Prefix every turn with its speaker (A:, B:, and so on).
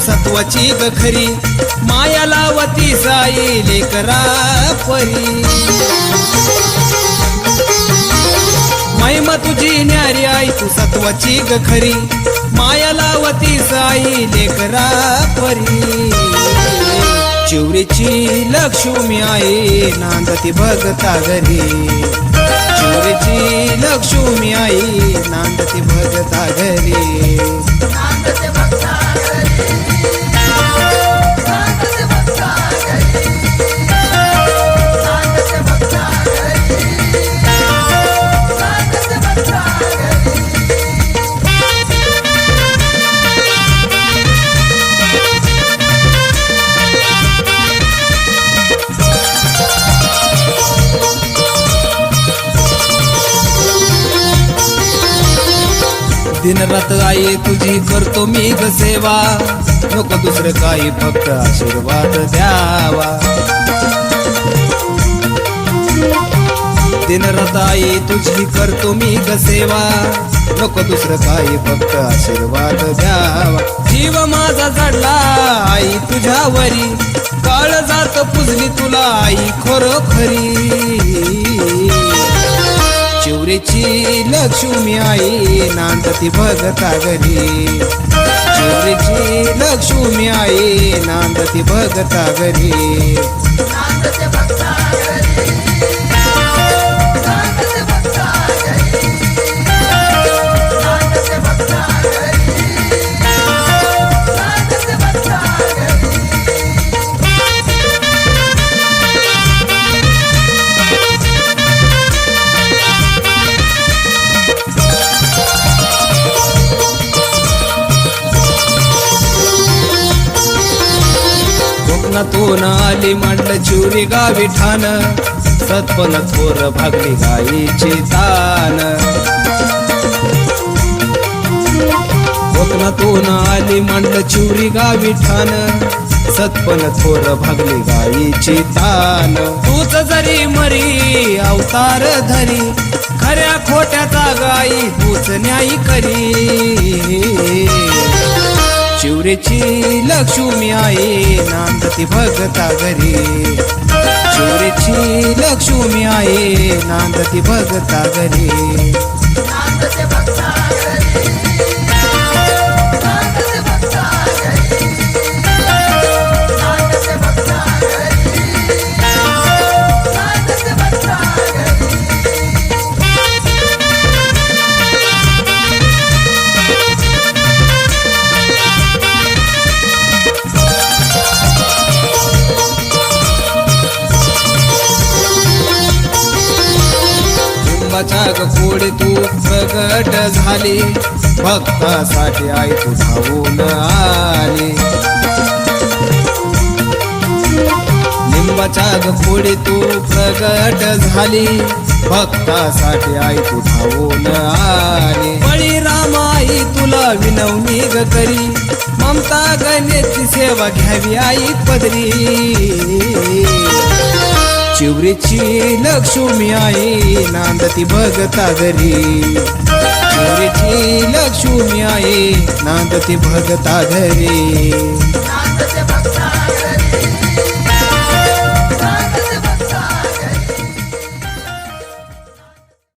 A: सत्वाची ग खरी माया लावती साई लेकरा परी. महिमा तुझी न्यारी आई तू सत्वाची ग खरी माया लावती साई चिवरीची लक्ष्मी आई नांदती भगता घरी. चिवरीची लक्ष्मी आई नांदती भगता घरी. दिन रात आई तुझी करतो मी ग सेवा. नको दुसरं काही फक्त आशीर्वाद द्यावा. दिन रात आई तुझी करतो मी ग सेवा. नको दुसरं काही फक्त आशीर्वाद द्यावा. जीव माझा जडला आई तुझ्यावरी. काळ जात पुजली तुला आई खरोखरी. चोरीची लक्ष्मी आई नांदती भगता घरी चिवरीची लक्ष्मी आई नांदती भगता घरी कोकणातून आली मांडलं चिवरी गावी ठाण. सत्पन थोर भागली गाईची तान कोकणातून आली मांडलं चिवरी गावी ठाण. सत्पन थोर भागली गाईची तान तूच जरी मरी अवतार धरी खऱ्या खोट्याचा गाई तूच न्याय करी. शिवरेची लक्ष्मी आई नांदती भगता घरी. शिवरेची लक्ष्मी आई नांदती भगता घरी. लिंबाच्या गोडी तू प्रगट झाली. भक्तासाठी आई तू धावून आली. लिंबाच्या गोडी तू प्रगट झाली. भक्तासाठी आई तू धावून आली. बळीराम तुला विनवणी ग करी. ममता गणेशची सेवा घ्यावी आई पदरी. चिवरीची लक्ष्मी आई नांदती भगता घरी. चिवरीची लक्ष्मी आई नांदती भगता घरी.